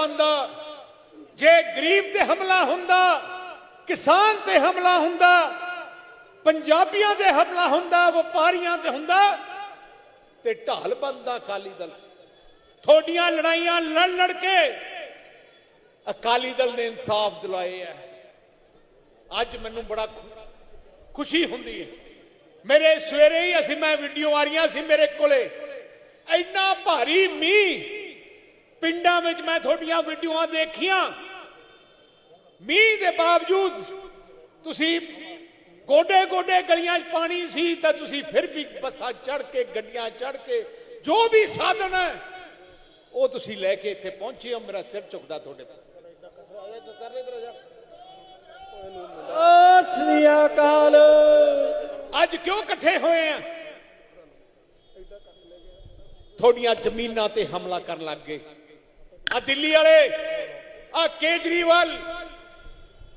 ਬੰਦਾ, ਜੇ ਗਰੀਬ ਤੇ ਹਮਲਾ ਹੁੰਦਾ, ਕਿਸਾਨ ਤੇ ਹਮਲਾ ਹੁੰਦਾ, ਪੰਜਾਬੀਆਂ ਤੇ ਹਮਲਾ ਹੁੰਦਾ, ਵਪਾਰੀਆਂ ਤੇ ਹੁੰਦਾ, ਤੇ ਢਾਲ ਬੰਦਾ ਅਕਾਲੀ ਦਲ। ਥੋਡੀਆਂ ਲੜਾਈਆਂ ਲੜ ਲੜ ਕੇ ਅਕਾਲੀ ਦਲ ਨੇ ਇਨਸਾਫ ਦਿਲਾਏ ਹੈ। ਅੱਜ ਮੈਨੂੰ ਬੜਾ ਖੁਸ਼ੀ ਹੁੰਦੀ ਹੈ। ਮੇਰੇ ਸਵੇਰੇ ਹੀ ਅਸੀਂ, ਮੈਂ ਵੀਡੀਓ ਆ ਰਹੀਆਂ ਸੀ ਮੇਰੇ ਕੋਲੇ। ਇੰਨਾ ਭਾਰੀ ਮੀਂਹ ਪਿੰਡਾਂ ਵਿੱਚ ਮੈਂ ਤੁਹਾਡੀਆਂ ਵੀਡੀਓਆਂ ਦੇਖੀਆਂ। ਮੀਂਹ ਦੇ ਬਾਵਜੂਦ ਤੁਸੀਂ ਗੋਡੇ ਗੋਡੇ ਗਲੀਆਂ 'ਚ ਪਾਣੀ ਸੀ ਤਾਂ ਤੁਸੀਂ ਫਿਰ ਵੀ ਬੱਸਾਂ ਚੜ ਕੇ ਗੱਡੀਆਂ ਚੜ ਕੇ ਜੋ ਵੀ ਸਾਧਨ ਹੈ ਉਹ ਤੁਸੀਂ ਲੈ ਕੇ ਇੱਥੇ ਪਹੁੰਚੇ ਹੋ। ਮੇਰਾ ਸਿਰ ਝੁਕਦਾ ਤੁਹਾਡੇ ਸ੍ਰੀ ਅਕਾਲ। ਅੱਜ ਕਿਉਂ ਇਕੱਠੇ ਹੋਏ ਆ? ਤੁਹਾਡੀਆਂ ਜ਼ਮੀਨਾਂ ਤੇ ਹਮਲਾ ਕਰਨ ਲੱਗ ਗਏ। ਆ ਦਿੱਲੀ ਵਾਲੇ, ਆ ਕੇਜਰੀਵਾਲ,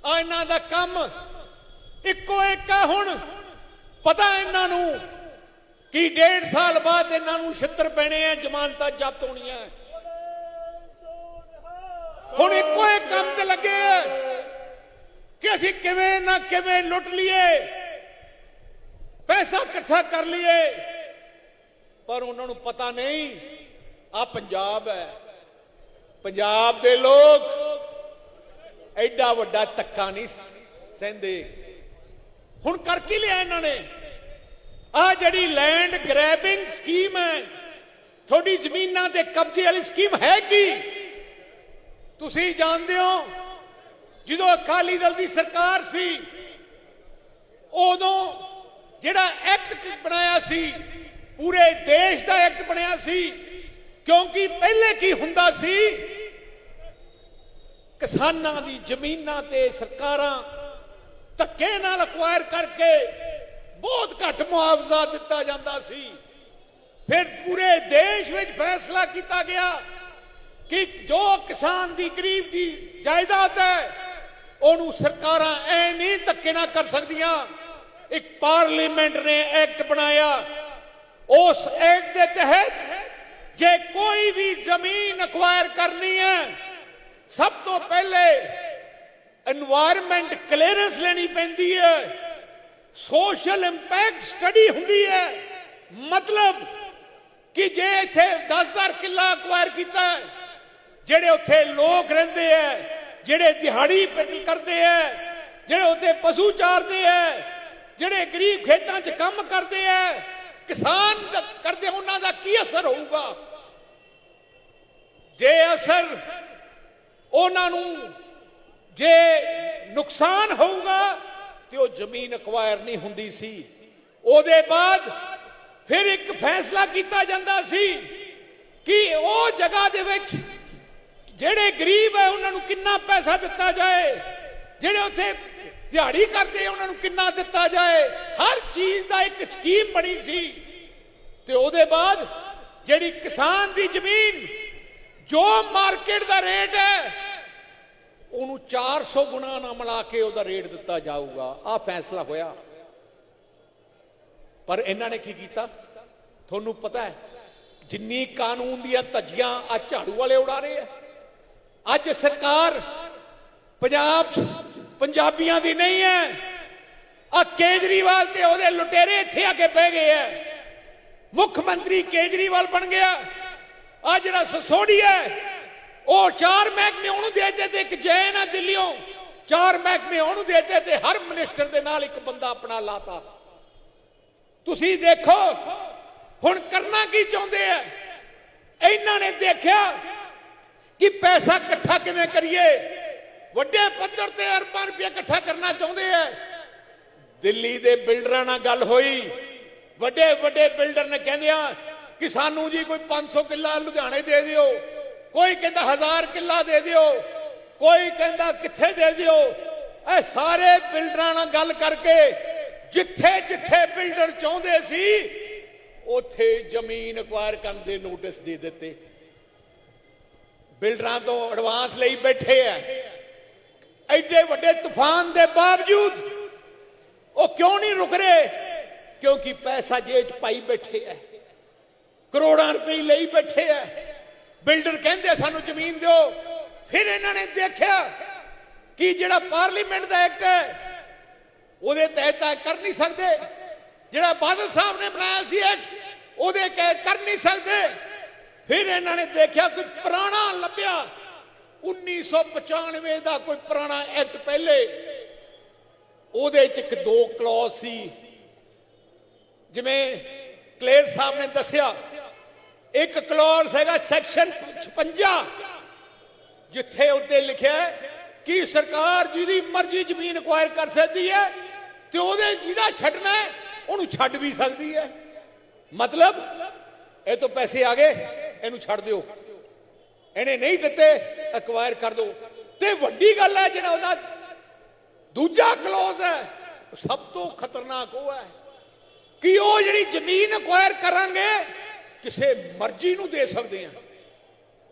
ਆ ਇਹਨਾਂ ਦਾ ਕੰਮ ਇੱਕੋ ਇੱਕ ਆ ਹੁਣ। ਪਤਾ ਇਹਨਾਂ ਨੂੰ ਕਿ ਡੇਢ ਸਾਲ ਬਾਅਦ ਇਹਨਾਂ ਨੂੰ ਛਿੱਤਰ ਪੈਣੇ ਆ, ਜ਼ਮਾਨਤਾਂ ਜ਼ਬਤ ਹੋਣੀਆਂ। ਹੁਣ ਇੱਕੋ ਇੱਕ ਕੰਮ ਤੇ ਲੱਗੇ ਆ ਕਿ ਅਸੀਂ ਕਿਵੇਂ ਨਾ ਕਿਵੇਂ ਲੁੱਟ ਲਈਏ, ਪੈਸਾ ਇਕੱਠਾ ਕਰ ਲਈਏ। ਪਰ ਉਹਨਾਂ ਨੂੰ ਪਤਾ ਨਹੀਂ ਆ ਪੰਜਾਬ ਹੈ। ਪੰਜਾਬ ਦੇ ਲੋਕ ਐਡਾ ਵੱਡਾ ਧੱਕਾ ਨਹੀਂ ਸਹਿੰਦੇ। ਹੁਣ ਕਰ ਕੀ ਲਿਆ ਇਹਨਾਂ ਨੇ? ਆ ਜਿਹੜੀ ਲੈਂਡ ਗ੍ਰੈਬਿੰਗ ਸਕੀਮ ਹੈ, ਤੁਹਾਡੀ ਜ਼ਮੀਨਾਂ ਤੇ ਕਬਜ਼ੇ ਵਾਲੀ ਸਕੀਮ ਹੈ ਕੀ? ਤੁਸੀਂ ਜਾਣਦੇ ਹੋ, ਜਦੋਂ ਅਕਾਲੀ ਦਲ ਦੀ ਸਰਕਾਰ ਸੀ, ਉਦੋਂ ਜਿਹੜਾ ਐਕਟ ਬਣਾਇਆ ਸੀ, ਪੂਰੇ ਦੇਸ਼ ਦਾ ਐਕਟ ਬਣਿਆ ਸੀ, ਕਿਉਂਕਿ ਪਹਿਲੇ ਕੀ ਹੁੰਦਾ ਸੀ? ਕਿਸਾਨਾਂ ਦੀ ਜ਼ਮੀਨਾਂ ਤੇ ਸਰਕਾਰਾਂ ਧੱਕੇ ਨਾਲ ਅਕਵਾਇਰ ਕਰਕੇ ਬਹੁਤ ਘੱਟ ਮੁਆਵਜ਼ਾ ਦਿੱਤਾ ਜਾਂਦਾ ਸੀ। ਫਿਰ ਪੂਰੇ ਦੇਸ਼ ਵਿੱਚ ਫੈਸਲਾ ਕੀਤਾ ਗਿਆ ਕਿ ਜੋ ਕਿਸਾਨ ਦੀ, ਗਰੀਬ ਦੀ ਜਾਇਦਾਦ ਹੈ, ਉਹਨੂੰ ਸਰਕਾਰਾਂ ਐ ਨਹੀਂ ਧੱਕੇ ਨਾ ਕਰ ਸਕਦੀਆਂ। ਇੱਕ ਪਾਰਲੀਮੈਂਟ ਨੇ ਐਕਟ ਬਣਾਇਆ। ਉਸ ਐਕਟ ਦੇ ਤਹਿਤ ਜੇ ਕੋਈ ਵੀ ਜ਼ਮੀਨ ਅਕਵਾਇਰ ਕਰਨੀ ਹੈ ਸਭ ਤੋਂ ਪਹਿਲੇ এনवायरमेंट ਕਲੀਅਰੈਂਸ ਲੈਣੀ ਪੈਂਦੀ ਹੈ। ਸੋਸ਼ਲ ਇੰਪੈਕਟ ਸਟੱਡੀ ਹੁੰਦੀ ਹੈ। ਮਤਲਬ ਕਿ ਜੇ ਇੱਥੇ 10000 ਕਿੱਲਾ ਅਕਵਾਇਰ ਕੀਤਾ ਜਿਹੜੇ ਉੱਥੇ ਲੋਕ ਰਹਿੰਦੇ ਐ ਜਿਹੜੇ ਦਿਹਾੜੀ ਪੈਦਲ ਕਰਦੇ ਹੈ, ਜਿਹੜੇ ਉੱਥੇ ਪਸ਼ੂ ਚਾਰਦੇ ਹੈ, ਜਿਹੜੇ ਗਰੀਬ ਖੇਤਾਂ 'ਚ ਕੰਮ ਕਰਦੇ ਹੈ, ਕਿਸਾਨ ਕਰਦੇ ਉਹਨਾਂ ਦਾ ਕੀ ਅਸਰ ਹੋਊਗਾ? ਜੇ ਅਸਰ ਉਹਨਾਂ ਨੂੰ ਜੇ ਨੁਕਸਾਨ ਹੋਊਗਾ ਤੇ ਉਹ ਜ਼ਮੀਨ ਅਕਵਾਇਰ ਨਹੀਂ ਹੁੰਦੀ ਸੀ। ਉਹਦੇ ਬਾਅਦ ਫਿਰ ਇੱਕ ਫੈਸਲਾ ਕੀਤਾ ਜਾਂਦਾ ਸੀ ਕਿ ਉਹ ਜਗ੍ਹਾ ਦੇ ਵਿੱਚ ਜਿਹੜੇ ਗਰੀਬ ਹੈ ਉਹਨਾਂ ਨੂੰ ਕਿੰਨਾ ਪੈਸਾ ਦਿੱਤਾ ਜਾਏ, ਜਿਹੜੇ ਉੱਥੇ ਦਿਹਾੜੀ ਕਰਦੇ ਉਹਨਾਂ ਨੂੰ ਕਿੰਨਾ ਦਿੱਤਾ ਜਾਏ, ਹਰ ਚੀਜ਼ ਦਾ ਇੱਕ ਸਕੀਮ ਬਣੀ ਸੀ। ਤੇ ਉਹਦੇ ਬਾਅਦ ਜਿਹੜੀ ਕਿਸਾਨ ਦੀ ਜ਼ਮੀਨ ਜੋ ਮਾਰਕੀਟ ਦਾ ਰੇਟ ਹੈ, ਉਹਨੂੰ 400 ਗੁਣਾ ਨਾਲ ਮਿਲਾ ਕੇ ਉਹਦਾ ਰੇਟ ਦਿੱਤਾ ਜਾਊਗਾ। ਆ ਫੈਸਲਾ ਹੋਇਆ। ਪਰ ਇਹਨਾਂ ਨੇ ਕੀ ਕੀਤਾ? ਤੁਹਾਨੂੰ ਪਤਾ ਹੈ, ਜਿੰਨੀ ਕਾਨੂੰਨ ਦੀਆਂ ਧੱਜੀਆਂ ਆ ਝਾੜੂ ਵਾਲੇ ਉਡਾ ਰਹੇ ਆ। ਅੱਜ ਸਰਕਾਰ ਪੰਜਾਬ 'ਚ ਪੰਜਾਬੀਆਂ ਦੀ ਨਹੀਂ ਹੈ। ਆ ਕੇਜਰੀਵਾਲ ਤੇ ਉਹਦੇ ਲੁਟੇਰੇ ਇੱਥੇ ਆ ਕੇ ਬਹਿ ਗਏ ਆ। ਮੁੱਖ ਮੰਤਰੀ ਕੇਜਰੀਵਾਲ ਬਣ ਗਿਆ। ਆ ਜਿਹੜਾ ਸਸੋੜੀ ਹੈ, ਉਹ ਚਾਰ ਮਹਿਕਮੇ ਉਹਨੂੰ ਦੇ ਦਿੱਤੇ ਤੇ ਇੱਕ ਜੈਨ ਹੈ ਦਿੱਲੀੋਂ ਚਾਰ ਮਹਿਕਮੇ ਉਹਨੂੰ ਦੇ ਦਿੱਤੇ ਤੇ ਹਰ ਮਿਨਿਸਟਰ ਦੇ ਨਾਲ ਇੱਕ ਬੰਦਾ ਆਪਣਾ ਲਾਤਾ। ਤੁਸੀਂ ਦੇਖੋ, ਹੁਣ ਕਰਨਾ ਕੀ ਚਾਹੁੰਦੇ ਆ? ਇਹਨਾਂ ਨੇ ਦੇਖਿਆ ਕਿ ਪੈਸਾ ਇਕੱਠਾ ਕਿਵੇਂ ਕਰੀਏ? ਵੱਡੇ ਪੱਧਰ ਤੇ ਅਰਬਾਂ ਰੁਪਏ ਇਕੱਠਾ ਕਰਨਾ ਚਾਹੁੰਦੇ ਆ। ਦਿੱਲੀ ਦੇ ਬਿਲਡਰਾਂ ਨਾਲ ਗੱਲ ਹੋਈ। ਵੱਡੇ ਵੱਡੇ ਬਿਲਡਰ ਨੇ ਕਹਿੰਦੇ ਆ ਕਿ ਸਾਨੂੰ ਜੀ ਕੋਈ 500 ਕਿੱਲਾ ਲੁਧਿਆਣੇ ਦੇ ਦਿਓ, ਕੋਈ ਕਹਿੰਦਾ 1000 ਕਿੱਲਾ ਦੇ ਦਿਓ, ਕੋਈ ਕਹਿੰਦਾ ਕਿੱਥੇ ਦੇ ਦਿਓ। ਇਹ ਸਾਰੇ ਬਿਲਡਰਾਂ ਨਾਲ ਗੱਲ ਕਰਕੇ ਜਿੱਥੇ ਜਿੱਥੇ ਬਿਲਡਰ ਚਾਹੁੰਦੇ ਸੀ, ਉੱਥੇ ਜ਼ਮੀਨ ਅਕਵਾਇਰ ਕਰਨ ਦੇ ਨੋਟਿਸ ਦੇ ਦਿੱਤੇ। ਬਿਲਡਰਾਂ ਤੋਂ ਐਡਵਾਂਸ ਲਈ ਬੈਠੇ ਆ। ਐਡੇ ਵੱਡੇ ਤੂਫਾਨ ਦੇ ਬਾਵਜੂਦ ਉਹ ਕਿਉਂ ਨਹੀਂ ਰੁਕ ਰਹੇ? ਕਿਉਂਕਿ ਪੈਸਾ ਜੇਬ 'ਚ ਪਾਈ ਬੈਠੇ ਐ ਕਰੋੜਾਂ ਰੁਪਏ ਲਈ ਬੈਠੇ ਐ ਬਿਲਡਰ ਕਹਿੰਦੇ ਸਾਨੂੰ ਜ਼ਮੀਨ ਦਿਓ। ਫਿਰ ਇਹਨਾਂ ਨੇ ਦੇਖਿਆ ਕਿ ਜਿਹੜਾ ਪਾਰਲੀਮੈਂਟ ਦਾ ਐਕਟ ਹੈ, ਉਹਦੇ ਤਹਿਤ ਤਾਂ ਕਰ ਨਹੀਂ ਸਕਦੇ। ਜਿਹੜਾ ਬਾਦਲ ਸਾਹਿਬ ਨੇ ਬਣਾਇਆ ਸੀ ਐਕਟ, ਉਹਦੇ ਕਹਿ ਕਰ ਨਹੀਂ ਸਕਦੇ। ਫਿਰ ਇਹਨਾਂ ਨੇ ਦੇਖਿਆ ਕੋਈ ਪੁਰਾਣਾ ਲੱਭਿਆ। 1995 ਦਾ ਕੋਈ ਪੁਰਾਣਾ ਐਕਟ ਪਹਿਲੇ, ਉਹਦੇ ਚ ਇੱਕ ਦੋ ਕਲੌਜ਼ ਸੀ। ਜਿਵੇਂ ਕਲੇਰ ਸਾਹਿਬ ਨੇ ਦੱਸਿਆ ਇੱਕ ਕਲੌਜ਼ ਹੈਗਾ ਸੈਕਸ਼ਨ 56 ਜਿੱਥੇ ਉੱਤੇ ਲਿਖਿਆ ਕਿ ਸਰਕਾਰ ਜਿਹਦੀ ਮਰਜ਼ੀ ਜ਼ਮੀਨ ਅਕਵਾਇਰ ਕਰ ਸਕਦੀ ਹੈ ਤੇ ਉਹਦੇ ਜਿਹਦਾ ਛੱਡਣਾ ਉਹਨੂੰ ਛੱਡ ਵੀ ਸਕਦੀ ਹੈ। ਮਤਲਬ, ਇਹ ਤੋਂ ਪੈਸੇ ਆ ਗਏ, ਇਹਨੂੰ ਛੱਡ ਦਿਓ। ਇਹਨੇ ਨਹੀਂ ਦਿੱਤੇ ਅਕਵਾਇਰ ਕਰ ਦਿਓ। ਤੇ ਵੱਡੀ ਗੱਲ ਹੈ ਜਿਹੜਾ ਉਹਦਾ ਦੂਜਾ ਕਲੋਜ਼ ਹੈ ਸਭ ਤੋਂ ਖਤਰਨਾਕ ਉਹ ਹੈ ਕਿ ਉਹ ਜਿਹੜੀ ਜ਼ਮੀਨ ਅਕਵਾਇਰ ਕਰਾਂਗੇ ਕਿਸੇ ਮਰਜ਼ੀ ਨੂੰ ਦੇ ਸਕਦੇ ਆ।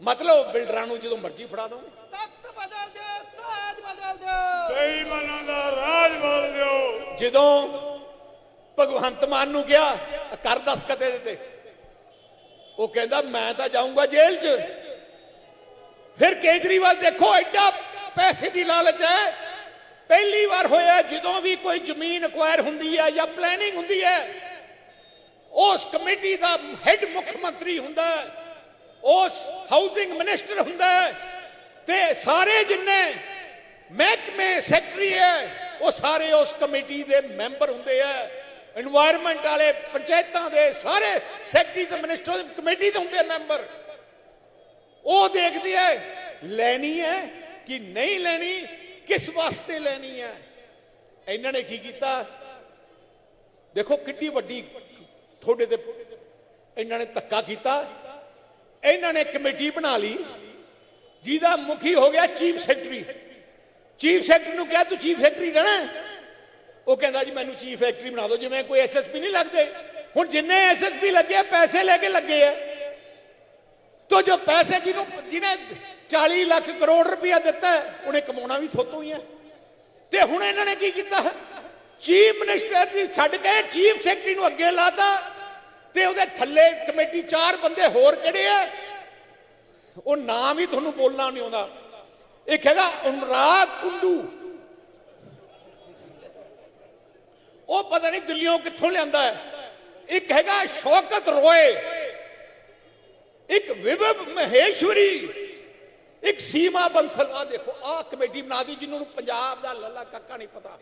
ਮਤਲਬ ਬਿਲਡਰਾਂ ਨੂੰ ਜਦੋਂ ਮਰਜ਼ੀ ਫੜਾ ਦੋਗੇ। ਤਖਤ ਬਦਲ ਦਿਓ ਤਾਜ ਬਦਲ ਦਿਓ। ਬੇਈਮਾਨਾਂ ਦਾ ਰਾਜ ਬੋਲ ਦਿਓ। ਜਦੋਂ ਭਗਵੰਤ ਮਾਨ ਨੂੰ ਕਿਹਾ ਕਰ ਦੱਸ ਕਦੇ ਤੇ ਉਹ ਕਹਿੰਦਾ ਮੈਂ ਤਾਂ ਜਾਊਂਗਾ ਜੇਲ੍ਹ 'ਚ। ਫਿਰ ਕੇਜਰੀਵਾਲ ਦੇਖੋ ਐਡਾ ਪੈਸੇ ਦੀ ਲਾਲਚ ਹੈ। ਪਹਿਲੀ ਵਾਰ ਹੋਇਆ ਜਦੋਂ ਵੀ ਕੋਈ ਜ਼ਮੀਨ ਅਕਵਾਇਰ ਹੁੰਦੀ ਹੈ ਜਾਂ ਪਲੈਨਿੰਗ ਹੁੰਦੀ ਹੈ ਉਸ ਕਮੇਟੀ ਦਾ ਹੈੱਡ ਮੁੱਖ ਮੰਤਰੀ ਹੁੰਦਾ ਉਸ ਹਾਊਸਿੰਗ ਮਿਨਿਸਟਰ ਹੁੰਦਾ ਤੇ ਸਾਰੇ ਜਿੰਨੇ ਮਹਿਕਮੇ ਸੈਕਟਰੀ ਹੈ, ਉਹ ਸਾਰੇ ਉਸ ਕਮੇਟੀ ਦੇ ਮੈਂਬਰ ਹੁੰਦੇ ਆ। এনवायरमेंट ਵਾਲੇ ਪੰਚਾਇਤਾਂ ਦੇ ਸਾਰੇ ਸੈਕਟਰੀ ਤੇ ਮਿਨਿਸਟਰ ਕਮੇਟੀ ਦੇ ਹੁੰਦੇ ਮੈਂਬਰ ਉਹ ਦੇਖਦੀ ਹੈ ਲੈਣੀ ਹੈ ਕਿ ਨਹੀਂ ਲੈਣੀ, ਕਿਸ ਵਾਸਤੇ ਲੈਣੀ ਹੈ? ਇਹਨਾਂ ਨੇ ਕੀ ਕੀਤਾ? ਦੇਖੋ ਕਿੱਡੀ ਵੱਡੀ ਤੁਹਾਡੇ ਤੇ ਇਹਨਾਂ ਨੇ ਧੱਕਾ ਕੀਤਾ। ਇਹਨਾਂ ਨੇ ਕਮੇਟੀ ਬਣਾ ਲਈ। ਜਿਹਦਾ ਮੁਖੀ ਹੋ ਗਿਆ ਚੀਫ ਸੈਕਟਰੀ। ਚੀਫ ਸੈਕਟਰੀ ਨੂੰ ਕਿਹਾ, ਤੂੰ ਚੀਫ ਸੈਕਟਰੀ ਰਹਿਣਾ ਉਹ ਕਹਿੰਦਾ, ਜੀ, ਮੈਨੂੰ ਚੀਫ ਸੈਕਟਰੀ ਬਣਾ ਦਿਓ। ਜਿਵੇਂ ਕੋਈ ਐਸਐਸਪੀ ਨਹੀਂ ਲੱਗਦੇ। ਹੁਣ ਜਿੰਨੇ ਐਸਐਸਪੀ ਲੱਗੇ ਪੈਸੇ ਲੈ ਕੇ ਲੱਗੇ ਆ। ਤੋ ਜੋ ਪੈਸੇ ਜਿਹਨੂੰ, ਜਿਹਨੇ 40 ਲੱਖ ਕਰੋੜ ਰੁਪਇਆ ਦਿੱਤਾ, ਉਹਨੇ ਕਮਾਉਣਾ ਵੀ ਥੋਤੋਂ ਹੀ ਹੈ ਤੇ ਹੁਣ ਇਹਨਾਂ ਨੇ ਕੀ ਕੀਤਾ? ਚੀਫ ਮਿਨਿਸਟਰ ਦੀ ਛੱਡ ਕੇ ਚੀਫ ਸੈਕਟਰੀ ਨੂੰ ਅੱਗੇ ਲਾਤਾ ਤੇ ਉਹਦੇ ਥੱਲੇ ਕਮੇਟੀ ਚਾਰ ਬੰਦੇ ਹੋਰ ਕਿਹੜੇ ਆ। ਉਹ ਨਾਮ ਹੀ ਤੁਹਾਨੂੰ ਬੋਲਣਾ ਨਹੀਂ ਆਉਂਦਾ। ਇੱਕ ਹੈਗਾ ਅਨੁਰਾਗ ਕੁੰਡੂ। ਉਹ ਪਤਾ ਨਹੀਂ ਦਿੱਲੀੋਂ ਕਿੱਥੋਂ ਲਿਆਂਦਾ ਹੈ। ਇੱਕ ਹੈਗਾ ਸ਼ੌਕਤ ਰੋਏ। ਇੱਕ ਵਿਵਬ ਮਹੇਸ਼ਵਰੀ। ਇੱਕ ਸੀਮਾ ਬੰਸਲ। ਆ ਦੇਖੋ ਆ ਕਮੇਟੀ ਬਣਾ ਦੀ ਜਿਹਨੂੰ ਪੰਜਾਬ ਦਾ ਲੱਲਾ ਕੱਕਾ ਨਹੀਂ ਪਤਾ।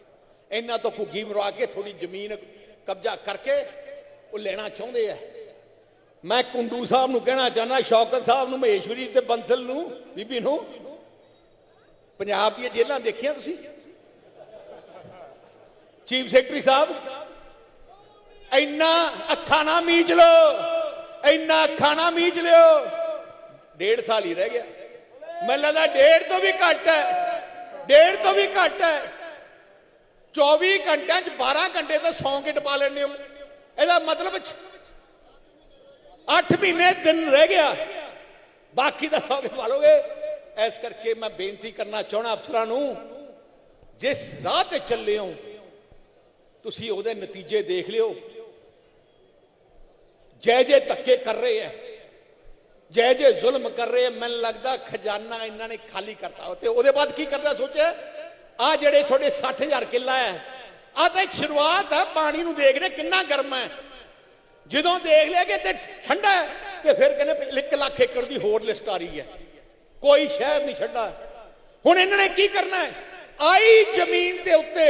ਇਹਨਾਂ ਤੋਂ ਘੁੱਗੀ ਮਰਵਾ ਕੇ ਥੋੜੀ ਜ਼ਮੀਨ ਕਬਜ਼ਾ ਕਰਕੇ ਉਹ ਲੈਣਾ ਚਾਹੁੰਦੇ ਆ। ਮੈਂ ਕੁੰਡੂ ਸਾਹਿਬ ਨੂੰ ਕਹਿਣਾ ਚਾਹੁੰਦਾ, ਸ਼ੌਕਤ ਸਾਹਿਬ ਨੂੰ, ਮਹੇਸ਼ਵਰੀ ਤੇ ਬੰਸਲ ਨੂੰ, ਬੀਬੀ ਨੂੰ। ਪੰਜਾਬ ਦੀਆਂ ਜੇਲ੍ਹਾਂ ਦੇਖੀਆਂ ਤੁਸੀਂ? ਚੀਫ ਸੈਕਟਰੀ ਸਾਹਿਬ, ਇੰਨਾ ਅੱਖਾਂ ਨਾ ਮੀਚ ਲਓ, ਇੰਨਾ ਅੱਖਾਂ ਨਾ ਮੀਚ ਲਿਓ। ਡੇਢ ਸਾਲ ਹੀ ਰਹਿ ਗਿਆ। ਮੈਨੂੰ ਲੱਗਦਾ ਡੇਢ ਤੋਂ ਵੀ ਘੱਟ ਹੈ, ਡੇਢ ਤੋਂ ਵੀ ਘੱਟ ਹੈ। 24 ਘੰਟਿਆਂ ਚ 12 ਘੰਟੇ ਤਾਂ ਸੌਂ ਕੇ ਟਪਾ ਲੈਣੇ ਹੋ। ਇਹਦਾ ਮਤਲਬ 8 ਮਹੀਨੇ ਦਿਨ ਰਹਿ ਗਿਆ। ਬਾਕੀ ਦਾ ਸੌ ਕੇ ਪਾਲੋਗੇ ਇਸ ਕਰਕੇ ਮੈਂ ਬੇਨਤੀ ਕਰਨਾ ਚਾਹਣਾ ਅਫਸਰਾਂ ਨੂੰ, ਜਿਸ ਰਾਹ ਤੇ ਚੱਲੇ ਹੋ, ਤੁਸੀਂ ਉਹਦੇ ਨਤੀਜੇ ਦੇਖ ਲਿਓ। ਜੈ ਜੈ ਧੱਕੇ ਕਰ ਰਹੇ ਐ ਜੈ ਜੈ ਜ਼ੁਲਮ ਕਰ ਰਹੇ ਐ ਮੈਨੂੰ ਲੱਗਦਾ ਖਜ਼ਾਨਾ ਇਹਨਾਂ ਨੇ ਖਾਲੀ ਕਰਤਾ। ਤੇ ਉਹਦੇ ਬਾਅਦ ਕੀ ਕਰਨਾ ਸੋਚਿਆ? ਆ ਜਿਹੜੇ ਤੁਹਾਡੇ 60000 ਕਿੱਲਾ ਹੈ, ਆ ਤਾਂ ਇੱਕ ਸ਼ੁਰੂਆਤ ਹੈ ਪਾਣੀ ਨੂੰ ਦੇਖ ਰਹੇ ਕਿੰਨਾ ਗਰਮ ਹੈ। ਜਦੋਂ ਦੇਖ ਲਿਆ ਕਿ ਤੇ ਠੰਡਾ ਹੈ, ਤੇ ਫਿਰ ਕਹਿੰਦੇ 1 ਲੱਖ ਏਕੜ ਦੀ ਹੋਰ ਲਿਸਟ ਆ ਰਹੀ ਹੈ। ਕੋਈ ਸ਼ਹਿਰ ਨਹੀਂ ਛੱਡਾ ਹੁਣ ਇਹਨਾਂ ਨੇ ਕੀ ਕਰਨਾ ਹੈ? ਆਈ ਜ਼ਮੀਨ ਦੇ ਉੱਤੇ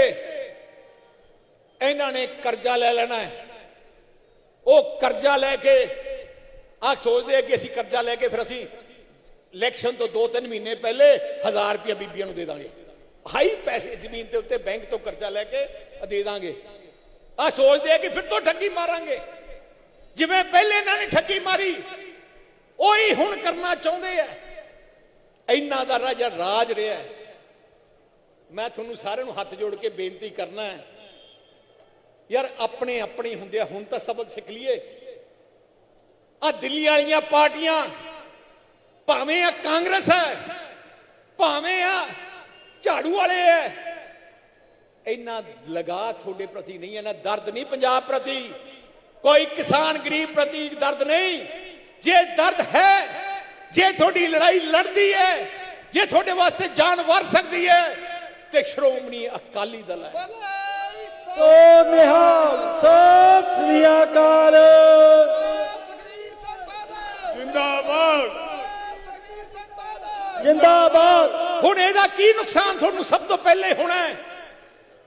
ਇਹਨਾਂ ਨੇ ਕਰਜ਼ਾ ਲੈ ਲੈਣਾ ਹੈ। ਉਹ ਕਰਜ਼ਾ ਲੈ ਕੇ ਆ ਸੋਚਦੇ ਆ ਕਿ ਅਸੀਂ ਕਰਜ਼ਾ ਲੈ ਕੇ ਫਿਰ ਅਸੀਂ ਇਲੈਕਸ਼ਨ ਤੋਂ 2-3 ਮਹੀਨੇ ਪਹਿਲੇ 1000 ਰੁਪਏ ਬੀਬੀਆਂ ਨੂੰ ਦੇ ਦਾਂਗੇ। ਹਾਈ ਪੈਸੇ ਜ਼ਮੀਨ ਦੇ ਉੱਤੇ ਬੈਂਕ ਤੋਂ ਕਰਜ਼ਾ ਲੈ ਕੇ ਦੇ ਦਾਂਗੇ। ਆ ਸੋਚਦੇ ਆ ਕਿ ਫਿਰ ਤੋਂ ਠੱਗੀ ਮਾਰਾਂਗੇ। ਜਿਵੇਂ ਪਹਿਲੇ ਇਹਨਾਂ ਨੇ ਠੱਗੀ ਮਾਰੀ, ਉਹੀ ਹੁਣ ਕਰਨਾ ਚਾਹੁੰਦੇ ਆ। ਇੰਨਾ ਦਾ ਰਾਜਾ ਰਾਜ ਰਿਹਾ ਹੈ। ਮੈਂ ਤੁਹਾਨੂੰ ਸਾਰਿਆਂ ਨੂੰ ਹੱਥ ਜੋੜ ਕੇ ਬੇਨਤੀ ਕਰਨਾ ਹੈ। ਯਾਰ ਆਪਣੇ ਆਪਣੇ ਹੁੰਦੇ ਆ, ਹੁਣ ਤਾਂ ਸਬਕ ਸਿੱਖ ਲਈਏ। ਆ ਦਿੱਲੀ ਵਾਲੀਆਂ ਪਾਰਟੀਆਂ, ਭਾਵੇਂ ਆ ਕਾਂਗਰਸ ਹੈ, ਭਾਵੇਂ ਆ ਝਾੜੂ ਵਾਲੇ ਹੈ ਇੰਨਾ ਲਗਾ ਤੁਹਾਡੇ ਪ੍ਰਤੀ ਨਹੀਂ ਹੈ ਨਾ ਦਰਦ ਨਹੀਂ ਪੰਜਾਬ ਪ੍ਰਤੀ। ਕੋਈ ਕਿਸਾਨ ਗਰੀਬ ਪ੍ਰਤੀ ਦਰਦ ਨਹੀਂ। ਜੇ ਦਰਦ ਹੈ ਜੇ ਤੁਹਾਡੀ ਲੜਾਈ ਲੜਦੀ ਹੈ ਜੇ ਤੁਹਾਡੇ ਵਾਸਤੇ ਜਾਨ ਵਾਰ ਸਕਦੀ ਹੈ ਤੇ ਸ਼੍ਰੋਮਣੀ ਅਕਾਲੀ ਦਲ ਹੈ। ਬੋਲੇ ਸੋ ਨਿਹਾਲ ਸਤਿ ਸ੍ਰੀ ਅਕਾਲ। ਜਿੰਦਾਬਾਦ। ਜਿੰਦਾਬਾਦ। ਹੁਣ ਇਹਦਾ ਕੀ ਨੁਕਸਾਨ ਤੁਹਾਨੂੰ ਸਭ ਤੋਂ ਪਹਿਲੇ ਹੋਣਾ ਹੈ?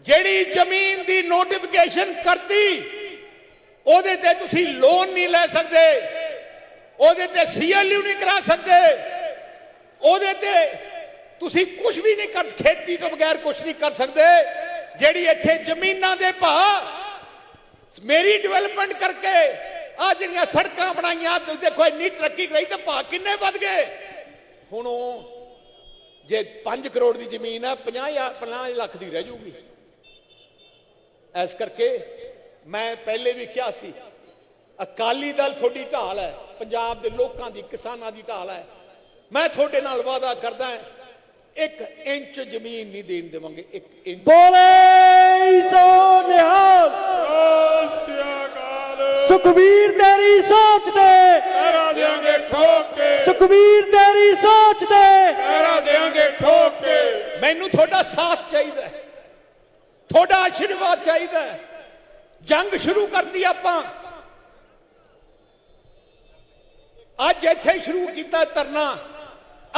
ਜਿਹੜੀ ਜ਼ਮੀਨ ਦੀ ਨੋਟੀਫਿਕੇਸ਼ਨ ਕਰਤੀ, ਉਹਦੇ ਤੇ ਤੁਸੀਂ ਲੋਨ ਨਹੀਂ ਲੈ ਸਕਦੇ, ਉਹਦੇ ਤੇ ਸੀਐਲਯੂ ਨਹੀਂ ਕਰਾ ਸਕਦੇ, ਉਹਦੇ ਤੇ ਤੁਸੀਂ ਕੁਝ ਵੀ ਨਹੀਂ ਕਰ, ਖੇਤੀ ਤੋਂ ਬਗੈਰ ਕੁਝ ਨਹੀਂ ਕਰ ਸਕਦੇ, ਜਿਹੜੀ ਇੱਥੇ ਜ਼ਮੀਨਾਂ ਦੇ ਭਾਅ, ਮੇਰੀ ਡਿਵੈਲਪਮੈਂਟ ਕਰਕੇ ਆ ਜਿਹੜੀਆਂ ਸੜਕਾਂ ਬਣਾਈਆਂ, ਤੁਸੀਂ ਦੇਖੋ ਇੰਨੀ ਤਰੱਕੀ ਕਰਾਈ ਤਾਂ ਭਾਅ ਕਿੰਨੇ ਵੱਧ ਗਏ। ਹੁਣ ਉਹ ਜੇ 5 ਕਰੋੜ ਦੀ ਜ਼ਮੀਨ ਹੈ 50 50 ਲੱਖ ਦੀ ਰਹਿ ਜੂਗੀ। ਇਸ ਕਰਕੇ ਮੈਂ ਪਹਿਲੇ ਵੀ ਕਿਹਾ ਸੀ, ਅਕਾਲੀ ਦਲ ਤੁਹਾਡੀ ਢਾਲ ਹੈ, ਪੰਜਾਬ ਦੇ ਲੋਕਾਂ ਦੀ, ਕਿਸਾਨਾਂ ਦੀ ਢਾਲ ਹੈ। ਮੈਂ ਤੁਹਾਡੇ ਨਾਲ ਵਾਅਦਾ ਕਰਦਾ ਇੱਕ ਇੰਚ ਜ਼ਮੀਨ ਨਹੀਂ ਦੇਣ ਦੇਵਾਂਗੇ, ਇੱਕ ਇੰਚ। ਬੋਲੇ ਸੋ ਨਿਹਾਲ। ਸੁਖਬੀਰ ਤੇਰੀ ਸੋਚ ਤੇ। ਪੈਰਾ ਦੇਾਂਗੇ ਠੋਕ। ਕੇ ਸੁਖਬੀਰ ਤੇਰੀ ਸੋਚ ਤੇ। ਪੈਰਾ ਦੇਾਂਗੇ ਠੋਕ। ਕੇ ਮੈਨੂੰ ਤੁਹਾਡਾ ਸਾਥ ਚਾਹੀਦਾ ਹੈ। ਤੁਹਾਡਾ ਆਸ਼ੀਰਵਾਦ ਚਾਹੀਦਾ ਹੈ। ਜੰਗ ਸ਼ੁਰੂ ਕਰਤੀ ਆਪਾਂ। ਅੱਜ ਇੱਥੇ ਸ਼ੁਰੂ ਕੀਤਾ ਧਰਨਾ।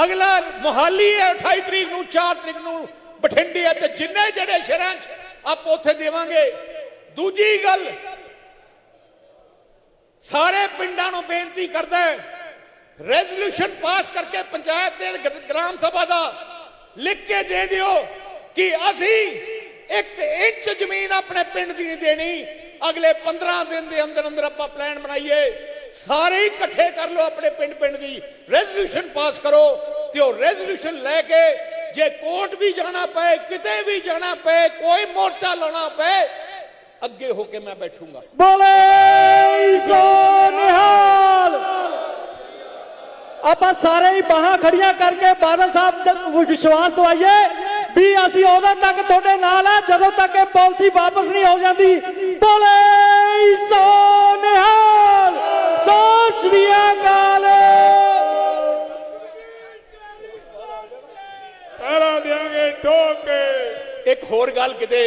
ਅਗਲਾ ਮੁਹਾਲੀ ਹੈ 28 ਤਰੀਕ ਨੂੰ 4 ਤਰੀਕ ਨੂੰ ਬਠਿੰਡੇ ਤੇ ਜਿੰਨੇ ਜਿਹੜੇ ਸ਼ਹਿਰਾਂ 'ਚ ਆਪਾਂ ਉੱਥੇ ਦੇਵਾਂਗੇ। ਦੂਜੀ ਗੱਲ ਸਾਰੇ ਪਿੰਡਾਂ ਨੂੰ ਬੇਨਤੀ ਕਰਦਾ ਰੈਜ਼ੋਲੂਸ਼ਨ ਪਾਸ ਕਰਕੇ ਪੰਚਾਇਤ ਤੇ ਗ੍ਰਾਮ ਸਭਾ ਦਾ ਲਿਖ ਕੇ ਦੇ ਦਿਓ ਕਿ ਅਸੀਂ ਇੱਕ ਇੰਚ ਜ਼ਮੀਨ ਆਪਣੇ ਪਿੰਡ ਦੀ ਨਹੀਂ ਦੇਣੀ। ਅਗਲੇ 15 ਦਿਨ ਦੇ ਅੰਦਰ ਅੰਦਰ ਆਪਾਂ ਪਲਾਨ ਬਣਾਈਏ। ਸਾਰੇ ਇਕੱਠੇ ਕਰ ਲਓ ਆਪਣੇ ਪਿੰਡ ਪਿੰਡ ਦੀ। ਰੈਜ਼ੋਲੂਸ਼ਨ ਪਾਸ ਕਰੋ ਤੇ ਉਹ ਰੈਜ਼ੋਲੂਸ਼ਨ ਲੈ ਕੇ ਜੇ ਕੋਰਟ ਵੀ ਜਾਣਾ ਪਏ, ਕਿਤੇ ਵੀ ਜਾਣਾ ਪਏ, ਕੋਈ ਮੋਰਚਾ ਲਾਉਣਾ ਪਏ ਅੱਗੇ ਹੋ ਕੇ ਮੈਂ ਬੈਠੂੰਗਾ। ਬੋਲੇ ਸੋ ਨਿਹਾਲ ਆਪਾਂ ਸਾਰੇ ਹੀ ਬਾਹਾਂ ਖੜੀਆਂ ਕਰਕੇ ਬਾਦਲ ਸਾਹਿਬ ਤੱਕ ਵਿਸ਼ਵਾਸ ਦਵਾਈਏ ਵੀ ਅਸੀਂ ਉਦੋਂ ਤੱਕ ਤੁਹਾਡੇ ਨਾਲ ਆ ਜਦੋਂ ਤੱਕ ਇਹ ਪਾਲਿਸੀ ਵਾਪਸ ਨਹੀਂ ਹੋ ਜਾਂਦੀ। ਬੋਲੇ ਸੋ ਨਿਹਾਲ ਸਤਿ ਸ੍ਰੀ ਅਕਾਲ। ਪੈਰਾ ਦੇਾਂਗੇ ਠੋਕ ਕੇ। ਇੱਕ ਹੋਰ ਗੱਲ ਕਿਤੇ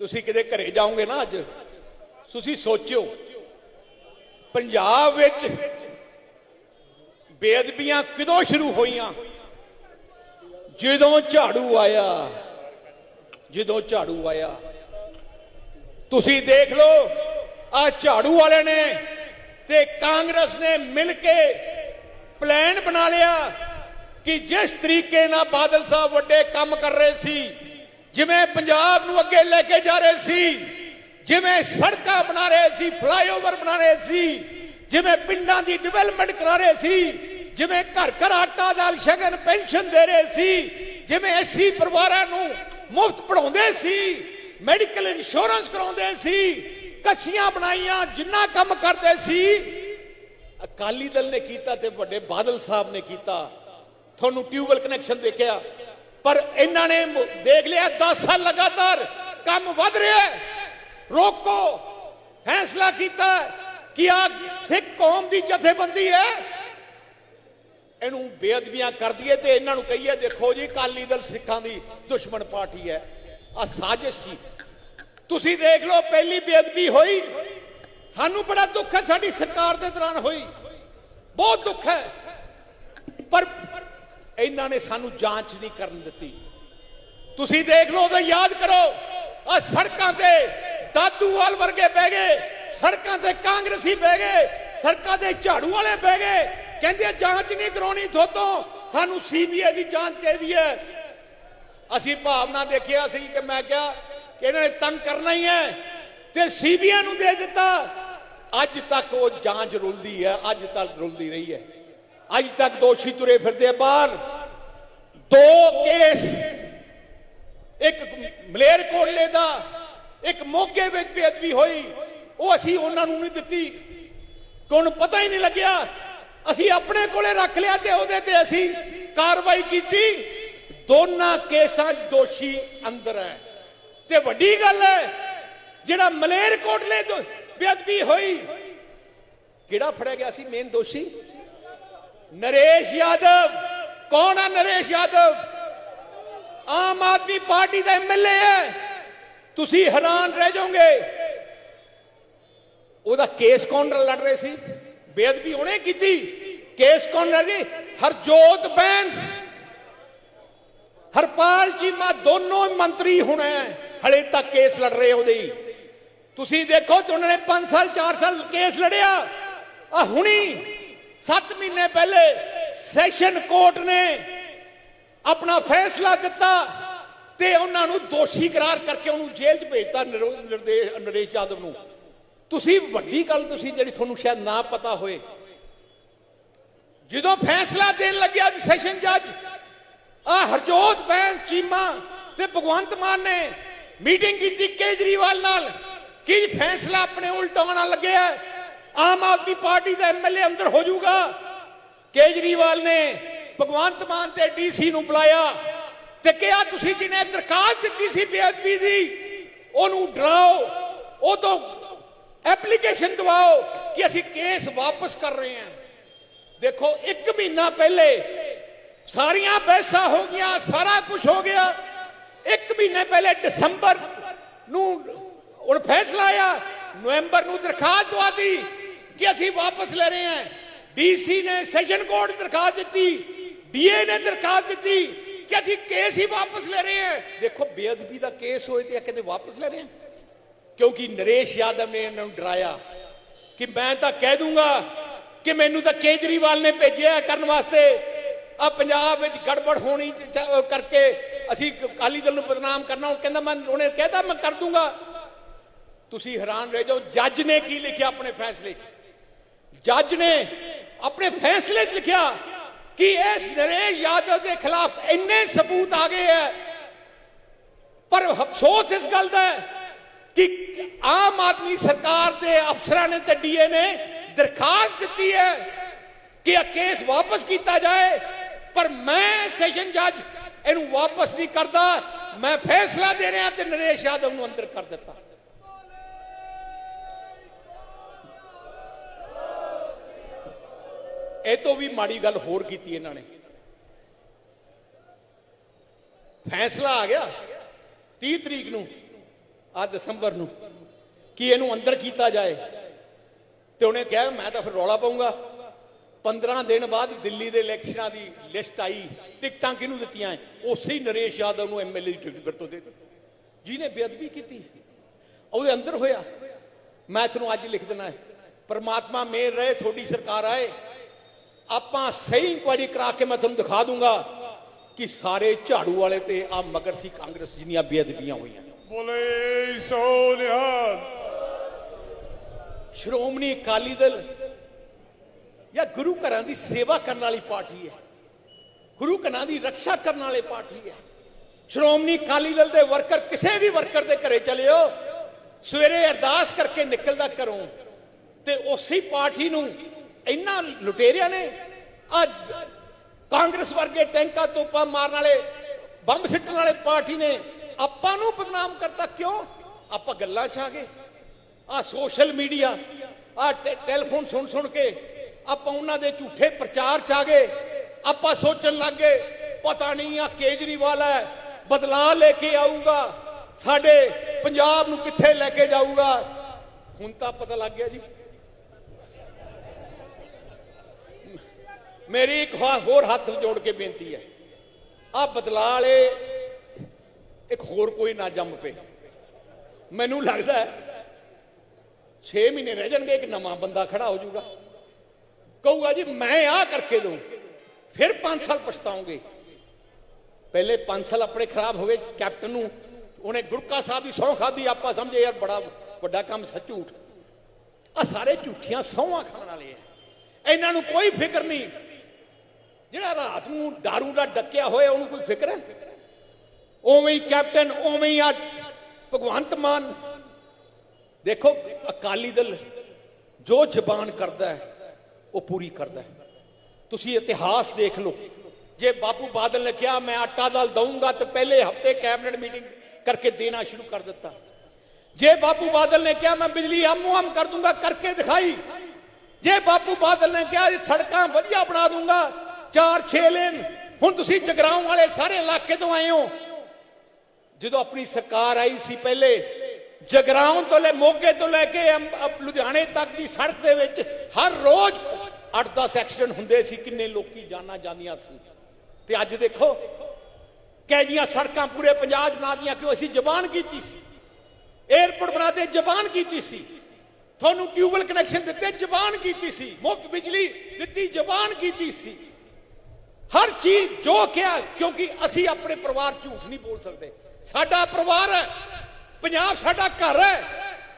ਤੁਸੀਂ ਕਿਤੇ ਘਰੇ ਜਾਓਗੇ ਨਾ ਅੱਜ, ਤੁਸੀਂ ਸੋਚਿਓ, ਪੰਜਾਬ ਵਿੱਚ ਬੇਅਦਬੀਆਂ ਕਿਦੋਂ ਸ਼ੁਰੂ ਹੋਈਆਂ? ਜਦੋਂ ਝਾੜੂ ਆਇਆ, ਜਦੋਂ ਝਾੜੂ ਆਇਆ। ਤੁਸੀਂ ਦੇਖ ਲਓ, ਆ ਝਾੜੂ ਵਾਲੇ ਨੇ ਤੇ ਕਾਂਗਰਸ ਨੇ ਮਿਲ ਕੇ ਪਲਾਨ ਬਣਾ ਲਿਆ ਕਿ ਜਿਸ ਤਰੀਕੇ ਨਾਲ ਬਾਦਲ ਸਾਹਿਬ ਵੱਡੇ ਕੰਮ ਕਰ ਰਹੇ ਸੀ ਜਿਵੇਂ ਪੰਜਾਬ ਨੂੰ ਅੱਗੇ ਲੈ ਕੇ ਜਾ ਰਹੇ ਸੀ, ਜਿਵੇਂ ਸੜਕਾਂ ਬਣਾ ਰਹੇ ਸੀ, ਫਲਾਈਓਵਰ ਬਣਾ ਰਹੇ ਸੀ, ਜਿਵੇਂ ਪਿੰਡਾਂ ਦੀ ਡਿਵੈਲਪਮੈਂਟ ਕਰਾ ਰਹੇ ਸੀ, ਜਿਵੇਂ ਘਰ ਘਰ ਆਟਾ ਦਾਲ ਸ਼ਗਨ ਪੈਨਸ਼ਨ ਦੇ ਰਹੇ ਸੀ, ਜਿਵੇਂ ਐਸੀ ਪਰਿਵਾਰਾਂ ਨੂੰ ਮੁਫਤ ਪੜਾਉਂਦੇ ਸੀ ਮੈਡੀਕਲ ਇੰਸ਼ੋਰੈਂਸ ਕਰਾਉਂਦੇ ਸੀ, ਕੱਸੀਆਂ ਬਣਾਈਆਂ, ਜਿੰਨਾ ਕੰਮ ਕਰਦੇ ਸੀ। ਅਕਾਲੀ ਦਲ ਨੇ ਕੀਤਾ ਤੇ ਵੱਡੇ ਬਾਦਲ ਸਾਹਿਬ ਨੇ ਕੀਤਾ। ਤੁਹਾਨੂੰ ਟਿਊਬਲ ਕਨੈਕਸ਼ਨ ਦੇਖਿਆ? ਪਰ ਇਹਨਾਂ ਨੇ ਦੇਖ ਲਿਆ 10 ਸਾਲ ਲਗਾਤਾਰ ਕੰਮ ਵੱਧ ਰਿਹਾ ਹੈ। ਰੋਕੋ, ਫੈਸਲਾ ਕੀਤਾ ਕਿ ਆ ਸਿੱਖ ਕੌਮ ਦੀ ਜਥੇਬੰਦੀ ਹੈ। ਇਹਨੂੰ ਬੇਅਦਬੀਆਂ ਕਰ ਤੇ ਇਹਨਾਂ ਨੂੰ ਕਹੀਏ, ਦੇਖੋ ਜੀ, ਅਕਾਲੀ ਦਲ ਸਿੱਖਾਂ ਦੀ ਦੁਸ਼ਮਣ ਪਾਰਟੀ ਹੈ। ਆ ਸਾਜ਼ਿਸ਼ ਸੀ। ਤੁਸੀਂ ਦੇਖ ਲਓ, ਪਹਿਲੀ ਬੇਅਦਬੀ ਹੋਈ। ਸਾਨੂੰ ਬੜਾ ਦੁੱਖ ਹੈ, ਸਾਡੀ ਸਰਕਾਰ ਦੇ ਦੌਰਾਨ ਹੋਈ। ਬਹੁਤ ਦੁੱਖ ਹੈ। ਪਰ ਇਹਨਾਂ ਨੇ ਸਾਨੂੰ ਜਾਂਚ ਨਹੀਂ ਕਰਨ ਦਿੱਤੀ। ਤੁਸੀਂ ਦੇਖ ਲਓ ਤੇ ਯਾਦ ਕਰੋ। ਆ ਸੜਕਾਂ ਤੇ ਦਾਦੂਵਾਲ ਵਰਗੇ ਬਹਿ ਗਏ, ਸੜਕਾਂ ਤੇ ਕਾਂਗਰਸੀ ਬਹਿ ਗਏ, ਸੜਕਾਂ ਤੇ ਝਾੜੂ ਵਾਲੇ ਬਹਿ ਗਏ। ਕਹਿੰਦੇ, ਜਾਂਚ ਨਹੀਂ ਕਰਾਉਣੀ ਥੋਤੋਂ ਸਾਨੂੰ ਸੀਬੀਆਈ ਦੀ ਜਾਂਚ ਚਾਹੀਦੀ ਹੈ। ਅਸੀਂ ਭਾਵਨਾ ਦੇਖਿਆ ਸੀ ਕਿ ਮੈਂ ਕਿਹਾ ਕਿ ਇਹਨਾਂ ਨੇ ਤੰਗ ਕਰਨਾ ਹੀ ਹੈ ਤੇ ਸੀਬੀਆਈ ਨੂੰ ਦੇ ਦਿੱਤਾ। ਅੱਜ ਤੱਕ ਉਹ ਜਾਂਚ ਰੁਲਦੀ ਹੈ, ਅੱਜ ਤੱਕ ਰੁਲਦੀ ਰਹੀ ਹੈ। ਅੱਜ ਤੱਕ ਦੋਸ਼ੀ ਤੁਰੇ ਫਿਰਦੇ ਆ ਬਾਹਰ। ਦੋ ਕੇਸ। ਇੱਕ ਮਲੇਰ ਕੋਟਲੇ ਦਾ, ਇੱਕ ਮੋਗੇ ਵਿੱਚ ਬੇਅਦਬੀ ਹੋਈ। ਉਹ ਅਸੀਂ ਉਹਨਾਂ ਨੂੰ ਨਹੀਂ ਦਿੱਤੀ। ਕੋਣ ਪਤਾ ਹੀ ਨਹੀਂ ਲੱਗਿਆ। ਅਸੀਂ ਆਪਣੇ ਕੋਲੇ ਰੱਖ ਲਿਆ ਤੇ ਉਹਦੇ ਤੇ ਅਸੀਂ ਕਾਰਵਾਈ ਕੀਤੀ। ਦੋਨਾਂ ਕੇਸਾਂ 'ਚ ਦੋਸ਼ੀ ਅੰਦਰ ਹੈ। ਤੇ ਵੱਡੀ ਗੱਲ ਹੈ, ਜਿਹੜਾ ਮਲੇਰ ਕੋਟਲੇ ਤੋਂ ਬੇਅਦਬੀ ਹੋਈ, ਕਿਹੜਾ ਫੜਿਆ ਗਿਆ ਸੀ ਮੇਨ ਦੋਸ਼ੀ? ਨਰੇਸ਼ ਯਾਦਵ। ਕੌਣ ਹੈ ਨਰੇਸ਼ ਯਾਦਵ? ਆਮ ਆਦਮੀ ਪਾਰਟੀ ਦਾ ਐਮਐਲਏ ਹੈ। ਤੁਸੀਂ ਹੈਰਾਨ ਰਹਿ ਜਾਓਗੇ। ਉਹਦਾ ਕੇਸ ਕੌਣ ਲੜ ਰਹੇ ਸੀ? ਬੇਅਦਬੀ ਉਹਨੇ ਕੀਤੀ। ਕੇਸ ਕੌਣ ਲੜ ਰਹੀ ਹਰਜੋਤ ਬੈਂਸ। ਹਰਪਾਲ ਚੀਮਾ ਦੋਨੋਂ ਮੰਤਰੀ ਹੁਣ ਹੈ। ਹਲੇ ਤੱਕ ਕੇਸ ਲੜ ਰਹੇ ਉਹਦੇ ਤੁਸੀਂ ਦੇਖੋ, ਉਹਨਾਂ ਨੇ 5 ਸਾਲ 4 ਸਾਲ ਕੇਸ ਲੜਿਆ। ਆ ਹੁਣੀ 7 ਮਹੀਨੇ ਪਹਿਲੇ ਸੈਸ਼ਨ ਕੋਰਟ ਨੇ ਆਪਣਾ ਫੈਸਲਾ ਦਿੱਤਾ ਤੇ ਉਹਨਾਂ ਨੂੰ ਦੋਸ਼ੀ ਕਰਾਰ ਕਰਕੇ ਉਹਨੂੰ ਜੇਲ੍ਹ 'ਚ ਭੇਜਤਾ ਨਿਰਦੇਸ਼, ਨਰੇਸ਼ ਯਾਦਵ ਨੂੰ। ਤੁਸੀਂ ਵੱਡੀ ਗੱਲ ਤੁਸੀਂ ਜਿਹੜੀ ਤੁਹਾਨੂੰ ਸ਼ਾਇਦ ਨਾ ਪਤਾ ਹੋਏ। ਜਦੋਂ ਫੈਸਲਾ ਦੇਣ ਲੱਗਿਆ ਸੈਸ਼ਨ ਜੱਜ ਆ ਹਰਜੋਤ ਬੈਂਸ ਚੀਮਾ ਤੇ ਭਗਵੰਤ ਮਾਨ ਨੇ ਮੀਟਿੰਗ ਕੀਤੀ ਕੇਜਰੀਵਾਲ ਨਾਲ। ਕੀ ਫੈਸਲਾ ਆਪਣੇ ਉਲਟਾਉਣ ਲੱਗਿਆ? ਆਮ ਆਦਮੀ ਪਾਰਟੀ ਦਾ ਐਮਐਲਏ ਅੰਦਰ ਹੋ ਜਾਊਗਾ। ਕੇਜਰੀਵਾਲ ਨੇ ਭਗਵੰਤ ਮਾਨ ਤੇ ਡੀਸੀ ਨੂੰ ਬੁਲਾਇਆ ਤੇ ਕਿਹਾ, ਤੁਸੀਂ ਜਿਹਨੇ ਦਰਖਾਸਤ ਦਿੱਤੀ ਸੀ ਬੇਅਦਬੀ ਦੀ, ਉਹਨੂੰ ਡਰਾਓ ਉਹ ਤੋਂ ਐਪਲੀਕੇਸ਼ਨ ਦਵਾਓ ਕਿ ਅਸੀਂ ਕੇਸ ਵਾਪਸ ਕਰ ਰਹੇ ਹਾਂ। ਦੇਖੋ 1 ਮਹੀਨਾ ਪਹਿਲੇ ਸਾਰੀਆਂ ਬਹਿਸਾਂ ਹੋ ਗਈਆਂ, ਸਾਰਾ ਕੁਝ ਹੋ ਗਿਆ। 1 ਮਹੀਨੇ ਪਹਿਲੇ ਦਸੰਬਰ ਨੂੰ ਹੁਣ ਫੈਸਲਾ ਆਇਆ, ਨਵੰਬਰ ਨੂੰ ਦਰਖਾਸਤ ਦਵਾਤੀ ਕਿ ਅਸੀਂ ਵਾਪਸ ਲੈ ਰਹੇ ਹਾਂ। ਡੀਸੀ ਨੇ ਸੈਸ਼ਨ ਕੋਰਟ ਦਰਖਾਸਤ ਦਿੱਤੀ, ਡੀਏ ਨੇ ਦਰਖਾਸਤ ਦਿੱਤੀ ਕਿ ਅਸੀਂ ਕੇਸ ਹੀ ਵਾਪਸ ਲੈ ਰਹੇ ਹਾਂ। ਦੇਖੋ, ਬੇਅਦਬੀ ਦਾ ਕੇਸ ਹੋਏ ਤੇ ਕਹਿੰਦੇ ਵਾਪਸ ਲੈ ਰਹੇ ਹਾਂ। ਕਿਉਂਕਿ ਨਰੇਸ਼ ਯਾਦਵ ਨੇ ਇਹਨਾਂ ਨੂੰ ਡਰਾਇਆ ਕਿ ਮੈਂ ਤਾਂ ਕਹਿ ਦੂੰਗਾ ਕਿ ਮੈਨੂੰ ਤਾਂ ਕੇਜਰੀਵਾਲ ਨੇ ਭੇਜਿਆ ਕਰਨ ਵਾਸਤੇ। ਆ ਪੰਜਾਬ ਵਿੱਚ ਗੜਬੜ ਹੋਣੀ ਕਰਕੇ ਅਸੀਂ ਅਕਾਲੀ ਦਲ ਨੂੰ ਬਦਨਾਮ ਕਰਨਾ। ਉਹ ਕਹਿੰਦਾ, ਮੈਂ ਉਹਨੇ ਕਹਿਤਾ, ਮੈਂ ਕਰ ਦੂੰਗਾ। ਤੁਸੀਂ ਹੈਰਾਨ ਰਹਿ ਜਾਓ। ਜੱਜ ਨੇ ਕੀ ਲਿਖਿਆ ਆਪਣੇ ਫੈਸਲੇ 'ਚ? ਜੱਜ ਨੇ ਆਪਣੇ ਫੈਸਲੇ 'ਚ ਲਿਖਿਆ ਕਿ ਇਸ ਨਰੇਸ਼ ਯਾਦਵ ਦੇ ਖਿਲਾਫ ਇੰਨੇ ਸਬੂਤ ਆ ਗਏ ਹੈ ਪਰ ਅਫਸੋਸ ਇਸ ਗੱਲ ਦਾ ਹੈ ਕਿ ਆਮ ਆਦਮੀ ਸਰਕਾਰ ਦੇ ਅਫਸਰਾਂ ਨੇ ਤੇ ਡੀਏ ਨੇ ਦਰਖਾਸਤ ਦਿੱਤੀ ਹੈ ਕਿ ਇਹ ਕੇਸ ਵਾਪਸ ਕੀਤਾ ਜਾਏ ਪਰ ਮੈਂ ਸੈਸ਼ਨ ਜੱਜ ਇਹਨੂੰ ਵਾਪਸ ਨਹੀਂ ਕਰਦਾ ਮੈਂ ਫੈਸਲਾ ਦੇ ਰਿਹਾ ਤੇ ਨਰੇਸ਼ ਯਾਦਵ ਨੂੰ ਅੰਦਰ ਕਰ ਦਿੱਤਾ ਇਹ ਤੋਂ ਵੀ ਮਾੜੀ ਗੱਲ ਹੋਰ ਕੀਤੀ ਇਹਨਾਂ ਨੇ। ਫੈਸਲਾ ਆ ਗਿਆ 30 ਤਰੀਕ ਨੂੰ, ਆ ਦਸੰਬਰ ਨੂੰ, ਕਿ ਇਹਨੂੰ ਅੰਦਰ ਕੀਤਾ ਜਾਏ। ਤੇ ਉਹਨੇ ਕਿਹਾ, ਮੈਂ ਤਾਂ ਫਿਰ ਰੌਲਾ ਪਾਉਂਗਾ 15 ਦਿਨ ਬਾਅਦ ਦਿੱਲੀ ਦੇ ਇਲੈਕਸ਼ਨਾਂ ਦੀ ਲਿਸਟ ਆਈ, ਟਿਕਟਾਂ ਕਿਹਨੂੰ ਦਿੱਤੀਆਂ? ਉਸੇ ਹੀ ਨਰੇਸ਼ ਯਾਦਵ ਨੂੰ ਐਮਐਲਏ ਦੀ ਟਿਕਟ ਫਿਰ ਤੋਂ ਦੇ ਦਿੱਤੀ। ਜਿਹਨੇ ਬੇਅਦਬੀ ਕੀਤੀ, ਉਹਦੇ ਅੰਦਰ ਹੋਇਆ। ਮੈਂ ਤੁਹਾਨੂੰ ਅੱਜ ਲਿਖ ਦੇਣਾ ਹੈ, ਪਰਮਾਤਮਾ ਮੇਰ ਰਹੇ, ਤੁਹਾਡੀ ਸਰਕਾਰ ਆਏ। ਆਪਾਂ ਸਹੀ ਇਨਕੁਆਇਰੀ ਕਰਾ ਕੇ ਮੈਂ ਤੁਹਾਨੂੰ ਦਿਖਾ ਦੂੰਗਾ ਕਿ ਸਾਰੇ ਝਾੜੂ ਵਾਲੇ ਤੇ ਆ ਮਗਰ ਸੀ ਕਾਂਗਰਸ ਜਿੰਨੀਆਂ ਬੇਅਦਬੀਆਂ ਹੋਈਆਂ। ਬੋਲੇ ਸੋ ਨਿਹਾਲ ਸ਼੍ਰੋਮਣੀ ਅਕਾਲੀ ਦਲ ਜਾਂ ਗੁਰੂ ਘਰਾਂ ਦੀ ਸੇਵਾ ਕਰਨ ਵਾਲੀ ਪਾਰਟੀ ਹੈ। ਗੁਰੂ ਘਰਾਂ ਦੀ ਰੱਖਿਆ ਕਰਨ ਵਾਲੀ ਪਾਰਟੀ ਹੈ। ਸ਼੍ਰੋਮਣੀ ਅਕਾਲੀ ਦਲ ਦੇ ਵਰਕਰ ਕਿਸੇ ਵੀ ਵਰਕਰ ਦੇ ਘਰੇ ਚਲਿਓ ਸਵੇਰੇ ਅਰਦਾਸ ਕਰਕੇ ਨਿਕਲਦਾ ਘਰੋਂ ਤੇ ਉਸੇ ਪਾਰਟੀ ਨੂੰ ਇੰਨਾ ਲੁਟੇਰਿਆਂ ਨੇ, ਅੱਜ ਕਾਂਗਰਸ ਵਰਗੇ ਟੈਂਕਾਂ ਤੋਪਾਂ ਮਾਰਨ ਵਾਲੇ, ਬੰਬ ਸਿੱਟਣ ਵਾਲੇ ਪਾਰਟੀ ਨੇ ਆਪਾਂ ਨੂੰ ਬਦਨਾਮ ਕਰਤਾ। ਕਿਉਂ? ਆਪਾਂ ਗੱਲਾਂ 'ਚ ਆ ਗਏ। ਆ ਸੋਸ਼ਲ ਮੀਡੀਆ ਆ ਟੈਲੀਫੋਨ ਸੁਣ ਸੁਣ ਕੇ ਆਪਾਂ ਉਹਨਾਂ ਦੇ ਝੂਠੇ ਪ੍ਰਚਾਰ ਚ ਆ ਗਏ। ਆਪਾਂ ਸੋਚਣ ਲੱਗ ਗਏ, ਪਤਾ ਨਹੀਂ ਆ ਕੇਜਰੀਵਾਲ ਹੈ, ਬਦਲਾਅ ਲੈ ਕੇ ਆਊਗਾ, ਸਾਡੇ ਪੰਜਾਬ ਨੂੰ ਕਿੱਥੇ ਲੈ ਕੇ ਜਾਊਗਾ। ਹੁਣ ਤਾਂ ਪਤਾ ਲੱਗ ਗਿਆ ਜੀ। ਮੇਰੀ ਇੱਕ ਹੋਰ ਹੱਥ ਜੋੜ ਕੇ ਬੇਨਤੀ ਹੈ। ਆ ਬਦਲਾ ਵਾਲੇ ਇੱਕ ਹੋਰ ਕੋਈ ਨਾ ਜੰਮ ਪਏ। ਮੈਨੂੰ ਲੱਗਦਾ ਹੈ 6 ਮਹੀਨੇ ਰਹਿ ਜਾਣਗੇ, ਇੱਕ ਨਵਾਂ ਬੰਦਾ ਖੜਾ ਹੋ ਜਾਊਗਾ। ਕਹੂਗਾ ਜੀ, ਮੈਂ ਆਹ ਕਰਕੇ ਦਊਂ, ਫਿਰ 5 ਸਾਲ ਪਛਤਾਉਂਗੇ। ਪਹਿਲੇ 5 ਸਾਲ ਆਪਣੇ ਖਰਾਬ ਹੋਵੇ, ਕੈਪਟਨ ਨੂੰ, ਉਹਨੇ ਗੁਰਕਾ ਸਾਹਿਬ ਦੀ ਸਹੁੰ ਖਾਦੀ ਆਪਾਂ ਸਮਝੇ, ਯਾਰ ਬੜਾ ਵੱਡਾ ਕੰਮ ਸੱਚ ਝੂਠ। ਆ ਸਾਰੇ ਝੂਠੀਆਂ ਸਹੁੰਆਂ ਖਾਣ ਵਾਲੇ ਆ। ਇਹਨਾਂ ਨੂੰ ਕੋਈ ਫਿਕਰ ਨਹੀਂ। ਜਿਹੜਾ ਰਾਤ ਨੂੰ दारू ਦਾ ਡੱਕਿਆ ਹੋਇਆ, ਉਹਨੂੰ ਕੋਈ ਫਿਕਰ ਹੈ? ਉਵੇਂ ਹੀ ਕੈਪਟਨ, ਉਵੇਂ ਹੀ ਅੱਜ ਭਗਵੰਤ ਮਾਨ। ਦੇਖੋ, ਅਕਾਲੀ ਦਲ ਜੋ ਜ਼ਬਾਨ ਕਰਦਾ ਹੈ, ਉਹ ਪੂਰੀ ਕਰਦਾ ਹੈ। ਤੁਸੀਂ ਇਤਿਹਾਸ ਦੇਖ ਲਓ। ਜੇ ਬਾਪੂ ਬਾਦਲ ਨੇ ਕਿਹਾ, ਮੈਂ ਆਟਾ ਦਲ ਦਊਂਗਾ ਤਾਂ ਪਹਿਲੇ ਹਫ਼ਤੇ ਕੈਬਨਿਟ ਮੀਟਿੰਗ ਕਰਕੇ ਦੇਣਾ ਸ਼ੁਰੂ ਕਰ ਦਿੱਤਾ। ਜੇ ਬਾਪੂ ਬਾਦਲ ਨੇ ਕਿਹਾ, ਮੈਂ ਬਿਜਲੀ ਆਮੋ ਆਮ ਕਰ ਦੂੰਗਾ, ਕਰਕੇ ਦਿਖਾਈ। ਜੇ ਬਾਪੂ ਬਾਦਲ ਨੇ ਕਿਹਾ, ਇਹ ਸੜਕਾਂ ਵਧੀਆ ਬਣਾ ਦੂੰਗਾ ਚਾਰ 6 ਲੇਨ। ਹੁਣ ਤੁਸੀਂ ਜਗਰਾਉਂ ਵਾਲੇ ਸਾਰੇ ਇਲਾਕੇ ਤੋਂ ਆਏ ਹੋ। ਜਦੋਂ ਆਪਣੀ ਸਰਕਾਰ ਆਈ ਸੀ ਪਹਿਲੇ, ਜਗਰਾਉਂ ਤੋਂ ਲੈ ਮੋਗੇ ਤੋਂ ਲੈ ਕੇ ਲੁਧਿਆਣੇ ਤੱਕ ਦੀ ਸੜਕ ਦੇ ਵਿੱਚ ਹਰ ਰੋਜ਼ 8-10 ਐਕਸੀਡੈਂਟ ਹੁੰਦੇ ਸੀ, ਕਿੰਨੇ ਲੋਕੀ ਜਾਨਾਂ ਜਾਂਦੀਆਂ ਸੀ। ਤੇ ਅੱਜ ਦੇਖੋ ਕੈਜੀਆਂ ਸੜਕਾਂ ਪੂਰੇ ਪੰਜਾਬ ਬਣਾ ਦੀਆਂ ਕਿਉਂ ਅਸੀਂ ਜ਼ਬਾਨ ਕੀਤੀ ਸੀ? 에ਅਰਪੋਰਟ ਬਣਾਤੇ ਜ਼ਬਾਨ ਕੀਤੀ ਸੀ। ਤੁਹਾਨੂੰ ਟਿਊਬਲ ਕਨੈਕਸ਼ਨ ਦਿੱਤੇ, ਜ਼ਬਾਨ ਕੀਤੀ ਸੀ। ਮੁਫਤ ਬਿਜਲੀ ਦਿੱਤੀ, ਜ਼ਬਾਨ ਕੀਤੀ ਸੀ। ਹਰ ਚੀਜ਼ ਜੋ ਕਿਹਾ ਕਿਉਂਕਿ ਅਸੀਂ ਆਪਣੇ ਪਰਿਵਾਰ ਝੂਠ ਨਹੀਂ ਬੋਲ ਸਕਦੇ। ਸਾਡਾ ਪਰਿਵਾਰ ਹੈ ਪੰਜਾਬ ਸਾਡਾ ਘਰ ਹੈ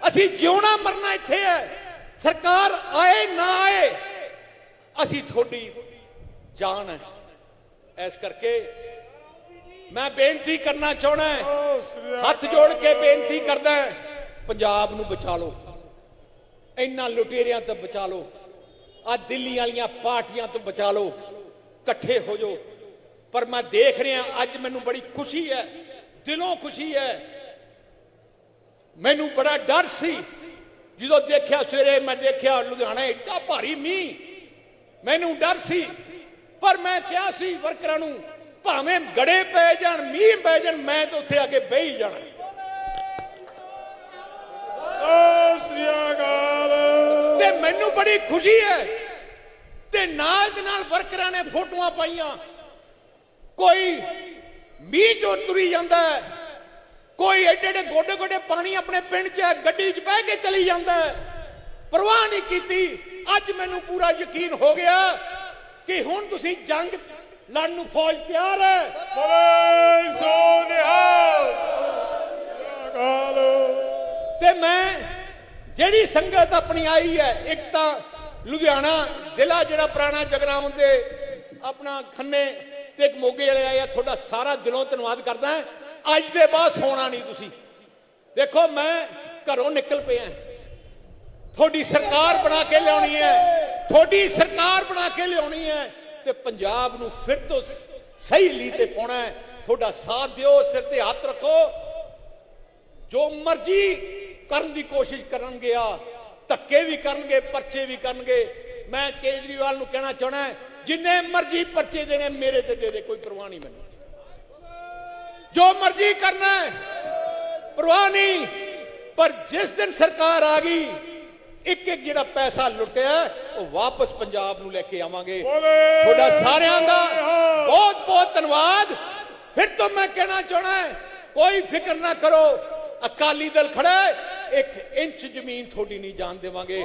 ਅਸੀਂ ਜਿਉਣਾ ਮਰਨਾ ਇੱਥੇ ਹੈ। ਸਰਕਾਰ ਆਏ ਨਾ ਆਏ ਅਸੀਂ ਤੁਹਾਡੀ ਜਾਨ ਹੈ। ਇਸ ਕਰਕੇ ਮੈਂ ਬੇਨਤੀ ਕਰਨਾ ਚਾਹਣਾ ਹੱਥ ਜੋੜ ਕੇ ਬੇਨਤੀ ਕਰਦਾ ਪੰਜਾਬ ਨੂੰ ਬਚਾ ਲਓ। ਇਹਨਾਂ ਲੁਟੇਰਿਆਂ ਤੋਂ ਬਚਾ ਲਓ ਆ ਦਿੱਲੀ ਵਾਲੀਆਂ ਪਾਰਟੀਆਂ ਤੋਂ ਬਚਾ ਲਓ। ਇਕੱਠੇ ਹੋ ਜਾਓ। ਪਰ ਮੈਂ ਦੇਖ ਰਿਹਾ ਅੱਜ ਮੈਨੂੰ ਬੜੀ ਖੁਸ਼ੀ ਹੈ ਦਿਲੋਂ ਖੁਸ਼ੀ ਹੈ। ਮੈਨੂੰ ਬੜਾ ਡਰ ਸੀ। ਜਦੋਂ ਦੇਖਿਆ ਸਵੇਰੇ ਮੈਂ ਦੇਖਿਆ ਲੁਧਿਆਣਾ ਏਡਾ ਭਾਰੀ ਮੀਂਹ। ਮੈਨੂੰ ਡਰ ਸੀ। ਪਰ ਮੈਂ ਕਿਹਾ ਸੀ ਵਰਕਰਾਂ ਨੂੰ ਭਾਵੇਂ ਗੜੇ ਪੈ ਜਾਣ ਮੀਂਹ ਪੈ ਜਾਣ ਮੈਂ ਤਾਂ ਉੱਥੇ ਆ ਕੇ ਬਹਿ ਹੀ ਜਾਣਾ। ਸ੍ਰੀ ਅਕਾਲ। ਤੇ ਮੈਨੂੰ ਬੜੀ ਖੁਸ਼ੀ ਹੈ ਤੇ ਨਾਲ ਦੇ ਨਾਲ ਵਰਕਰਾਂ ਨੇ ਫੋਟੋਆਂ ਪਾਈਆਂ। ਕੋਈ ਮੀਂਹ ਚੋਂ ਤੁਰੀ ਜਾਂਦਾ ਕੋਈ ਐਡੇ ਐਡੇ ਗੋਡੇ ਗੋਡੇ ਪਾਣੀ ਆਪਣੇ ਪਿੰਡ 'ਚ ਗੱਡੀ 'ਚ ਬਹਿ ਕੇ ਚਲੀ ਜਾਂਦਾ। ਪਰਵਾਹ ਨਹੀਂ ਕੀਤੀ। ਅੱਜ ਮੈਨੂੰ ਪੂਰਾ ਯਕੀਨ ਹੋ ਗਿਆ ਕਿ ਹੁਣ ਤੁਸੀਂ ਜੰਗ ਲੜਨ ਨੂੰ ਫੌਜ ਤਿਆਰ ਹੈ। ਬੋਲੇ ਸੋਨਿਹਾਲ ਅਕਾਲ ਤੇ ਮੈਂ ਜਿਹੜੀ ਸੰਗਤ ਆਪਣੀ ਆਈ ਹੈ ਇੱਕ ਤਾਂ ਲੁਧਿਆਣਾ ਜ਼ਿਲ੍ਹਾ ਜਿਹੜਾ ਪੁਰਾਣਾ ਜਗਰਾਉਂ ਦੇ ਆਪਣਾ ਖੰਨੇ ਤੇ ਇੱਕ ਮੋਗੇ ਵਾਲੇ ਆਏ ਤੁਹਾਡਾ ਸਾਰਾ ਦਿਲੋਂ ਧੰਨਵਾਦ ਕਰਦਾ ਹਾਂ। ਅੱਜ ਦੇ ਬਾਅਦ ਸੋਣਾ ਨਹੀਂ ਤੁਸੀਂ। ਦੇਖੋ, ਮੈਂ ਘਰੋਂ ਨਿਕਲ ਪਿਆ ਤੁਹਾਡੀ ਸਰਕਾਰ ਬਣਾ ਕੇ ਲਿਆਉਣੀ ਹੈ। ਤੁਹਾਡੀ ਸਰਕਾਰ ਬਣਾ ਕੇ ਲਿਆਉਣੀ ਹੈ ਤੇ ਪੰਜਾਬ ਨੂੰ ਫਿਰ ਤੋਂ ਸਹੀ ਲੀ ਤੇ ਪਾਉਣਾ ਹੈ। ਤੁਹਾਡਾ ਸਾਥ ਦਿਓ, ਸਿਰ ਤੇ ਹੱਥ ਰੱਖੋ। ਜੋ ਮਰਜ਼ੀ ਕਰਨ ਦੀ ਕੋਸ਼ਿਸ਼ ਕਰਨਗੇ ਆ ਧੱਕੇ ਵੀ ਕਰਨਗੇ ਪਰਚੇ ਵੀ ਕਰਨਗੇ। ਮੈਂ ਕੇਜਰੀਵਾਲ ਨੂੰ ਕਹਿਣਾ ਚਾਹਣਾ ਜਿੰਨੇ ਮਰਜ਼ੀ ਪਰਚੇ ਦੇਣੇ ਮੇਰੇ ਤੇ ਦੇ ਦੇ ਕੋਈ ਪਰਵਾਹ ਨਹੀਂ ਮੈਨੂੰ। ਜੋ ਮਰਜ਼ੀ ਕਰਨਾ ਪਰਵਾਹ ਨਹੀਂ। ਪਰ ਜਿਸ ਦਿਨ ਸਰਕਾਰ ਆ ਗਈ ਇੱਕ ਇੱਕ ਜਿਹੜਾ ਪੈਸਾ ਲੁੱਟਿਆ ਉਹ ਵਾਪਸ ਪੰਜਾਬ ਨੂੰ ਲੈ ਕੇ ਆਵਾਂਗੇ। ਤੁਹਾਡਾ ਸਾਰਿਆਂ ਦਾ ਬਹੁਤ ਬਹੁਤ ਧੰਨਵਾਦ। ਫਿਰ ਤੋਂ ਮੈਂ ਕਹਿਣਾ ਚਾਹਣਾ ਕੋਈ ਫਿਕਰ ਨਾ ਕਰੋ। ਅਕਾਲੀ ਦਲ ਖੜਾ ਹੈ। ਇੱਕ ਇੰਚ ਜ਼ਮੀਨ ਤੁਹਾਡੀ ਨਹੀਂ ਜਾਣ ਦੇਵਾਂਗੇ।